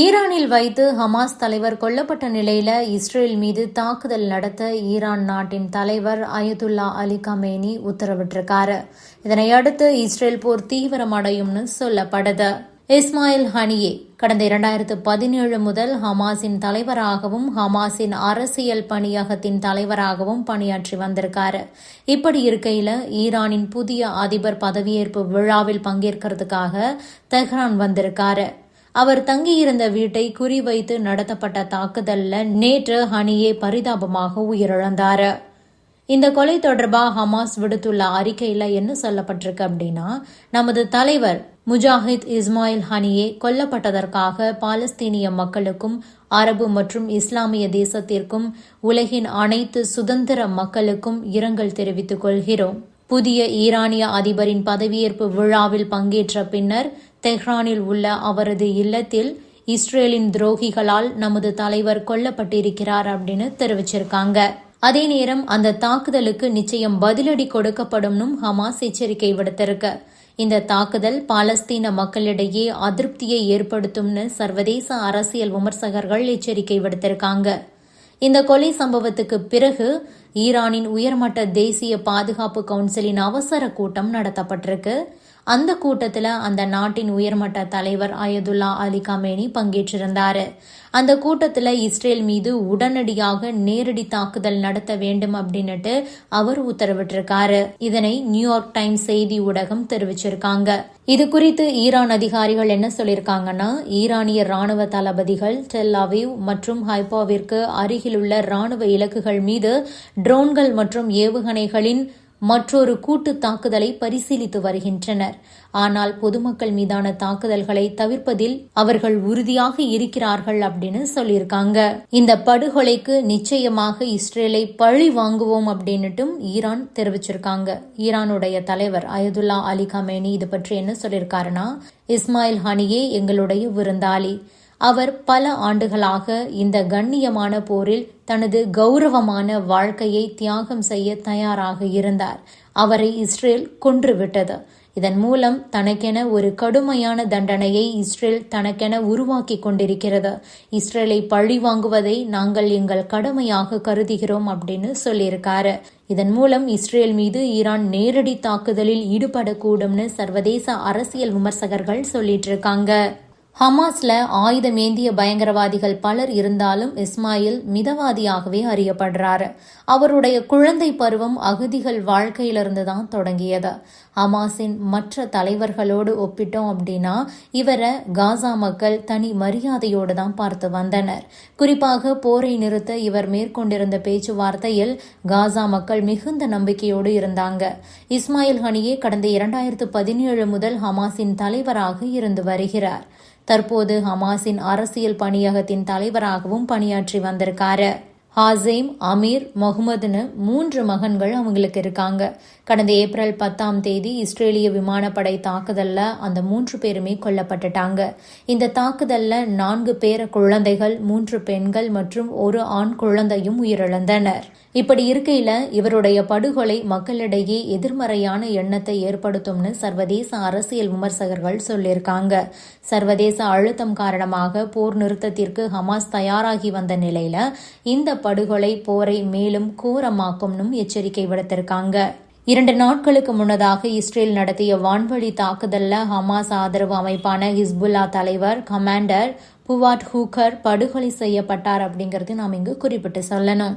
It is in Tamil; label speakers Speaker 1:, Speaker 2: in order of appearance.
Speaker 1: ஈரானில் வைத்து ஹமாஸ் தலைவர் கொல்லப்பட்ட நிலையில இஸ்ரேல் மீது தாக்குதல் நடத்த ஈரான் நாட்டின் தலைவர் அயதுல்லா அலி கமேனி உத்தரவிட்டிருக்காரு. இதனையடுத்து இஸ்ரேல் போர் தீவிரமடையும்னு சொல்லப்படுது. இஸ்மாயில் ஹனியே கடந்த இரண்டாயிரத்து பதினேழு முதல் ஹமாஸின் தலைவராகவும் ஹமாஸின் அரசியல் பணியகத்தின் தலைவராகவும் பணியாற்றி வந்திருக்காரு. இப்படி இருக்கையில ஈரானின் புதிய அதிபர் பதவியேற்பு விழாவில் பங்கேற்கிறதுக்காக தெஹ்ரான் வந்திருக்காரு. அவர் தங்கியிருந்த வீட்டை குறிவைத்து நடத்தப்பட்ட தாக்குதல்ல நேற்று ஹனியே பரிதாபமாக உயிரிழந்தார். இந்த கொலை தொடர்பாக ஹமாஸ் விடுத்துள்ள அறிக்கையில என்ன சொல்லப்பட்டிருக்கு அப்படின்னா நமது தலைவர் முஜாஹித் இஸ்மாயில் ஹனியே கொல்லப்பட்டதற்காக பாலஸ்தீனிய மக்களுக்கும் அரபு மற்றும் இஸ்லாமிய தேசத்திற்கும் உலகின் அனைத்து சுதந்திர மக்களுக்கும் இரங்கல் தெரிவித்துக் கொள்கிறோம். புதிய ஈரானிய அதிபரின் பதவியேற்பு விழாவில் பங்கேற்ற பின்னர் தெஹ்ரானில் உள்ள அவரது இல்லத்தில் இஸ்ரேலின் துரோகிகளால் நமது தலைவர் கொல்லப்பட்டிருக்கிறார் அப்படின்னு தெரிவிச்சிருக்காங்க. அதே நேரம் அந்த தாக்குதலுக்கு நிச்சயம் பதிலடி கொடுக்கப்படும் ஹமாஸ் எச்சரிக்கை விடுத்திருக்கு. இந்த தாக்குதல் பாலஸ்தீன மக்களிடையே அதிருப்தியை ஏற்படுத்தும்னு சர்வதேச அரசியல் விமர்சகர்கள் எச்சரிக்கை விடுத்திருக்காங்க. இந்த கொலை சம்பவத்துக்கு பிறகு ஈரானின் உயர்மட்ட தேசிய பாதுகாப்பு கவுன்சிலின் அவசர கூட்டம் நடத்தப்பட்டிருக்கு. அந்த கூட்டத்தில் அந்த நாட்டின் உயர்மட்ட தலைவர் அயதுல்லா அலி கமேனி பங்கேற்றிருந்தார். அந்த கூட்டத்தில் இஸ்ரேல் மீது உடனடியாக நேரடி தாக்குதல் நடத்த வேண்டும் அப்படின்னுட்டு அவர் உத்தரவிட்டிருக்காரு. இதனை நியூயார்க் டைம்ஸ் செய்தி ஊடகம் தெரிவிச்சிருக்காங்க. இது குறித்து ஈரான் அதிகாரிகள் என்ன சொல்லியிருக்காங்கன்னா ஈரானிய ராணுவ தளபதிகள் டெல் அவிவ் மற்றும் ஹைப்பாவிற்கு அருகிலுள்ள ராணுவ இலக்குகள் மீது ட்ரோன்கள் மற்றும் ஏவுகணைகளின் மற்றொரு கூட்டு தாக்குதலை பரிசீலித்து வருகின்றனர். ஆனால் பொதுமக்கள் மீதான தாக்குதல்களை தவிர்ப்பதில் அவர்கள் உறுதியாக இருக்கிறார்கள் அப்படின்னு சொல்லியிருக்காங்க. இந்த படுகொலைக்கு நிச்சயமாக இஸ்ரேலை பழி வாங்குவோம் அப்படின்னுட்டும் ஈரான் தெரிவிச்சிருக்காங்க. ஈரானுடைய தலைவர் அயதுல்லா அலி கமேனி இது பற்றி என்ன சொல்லியிருக்காருன்னா இஸ்மாயில் ஹனியே எங்களுடைய விருந்தாளி. அவர் பல ஆண்டுகளாக இந்த கண்ணியமான போரில் தனது கௌரவமான வாழ்க்கையை தியாகம் செய்ய தயாராக இருந்தார். அவரை இஸ்ரேல் கொன்றுவிட்டது. இதன் மூலம் தனக்கென ஒரு கடுமையான தண்டனையை இஸ்ரேல் தனக்கென உருவாக்கி கொண்டிருக்கிறது. இஸ்ரேலை பழி வாங்குவதை நாங்கள் எங்கள் கடமையாக கருதுகிறோம் அப்படின்னு சொல்லியிருக்காரு. இதன் மூலம் இஸ்ரேல் மீது ஈரான் நேரடி தாக்குதலில் ஈடுபடக்கூடும்னு சர்வதேச அரசியல் விமர்சகர்கள் சொல்லிட்டு இருக்காங்க. ஹமாஸ்ல ஆயுதமேந்திய பயங்கரவாதிகள் பலர் இருந்தாலும் இஸ்மாயில் மிதவாதியாகவே அறியப்படுறாரு. அவருடைய குழந்தை பருவம் அகதிகள் வாழ்க்கையிலிருந்து தான் தொடங்கியது. ஹமாஸின் மற்ற தலைவர்களோடு ஒப்பிட்டோம் அப்படின்னா இவரை காசா மக்கள் தனி மரியாதையோடு தான் பார்த்து வந்தனர். குறிப்பாக போரை நிறுத்த இவர் மேற்கொண்டிருந்த பேச்சுவார்த்தையில் காசா மக்கள் மிகுந்த நம்பிக்கையோடு இருந்தாங்க. இஸ்மாயில் ஹனியே கடந்த இரண்டாயிரத்து பதினேழு முதல் ஹமாஸின் தலைவராக இருந்து வருகிறார். தற்போது ஹமாஸின் அரசியல் பணியகத்தின் தலைவராகவும் பணியாற்றி வந்திருக்காரு. ஹாசேம் அமீர் முகமதுன்னு மூன்று மகன்கள் அவங்களுக்கு இருக்காங்க. கடந்த ஏப்ரல் பத்தாம் தேதி இஸ்ரேலிய விமானப்படை தாக்குதல்ல அந்த மூன்று பேருமே கொல்லப்பட்டுட்டாங்க. இந்த தாக்குதல்ல நான்கு பேர குழந்தைகள் மூன்று பெண்கள் மற்றும் ஒரு ஆண் குழந்தையும் உயிரிழந்தனர். இப்படி இருக்கையில இவருடைய படுகொலை மக்களிடையே எதிர்மறையான எண்ணத்தை ஏற்படுத்தும்னு சர்வதேச அரசியல் விமர்சகர்கள் சொல்லியிருக்காங்க. சர்வதேச அழுத்தம் காரணமாக போர் நிறுத்தத்திற்கு ஹமாஸ் தயாராகி வந்த நிலையில இந்த படுகொலை போரை மேலும் கூரமாக்கும்னும் எச்சரிக்கை விடுத்திருக்காங்க. இரண்டு நாட்களுக்கு முன்னதாக இஸ்ரேல் நடத்திய வான்வழி தாக்குதல்ல ஹமாஸ் ஆதரவு அமைப்பான ஹிஸ்புல்லா தலைவர் கமாண்டர் புவாட் ஹூக்கர் படுகொலை செய்யப்பட்டார் அப்படிங்கிறது நாம் இங்கு குறிப்பிட்டு சொல்லணும்.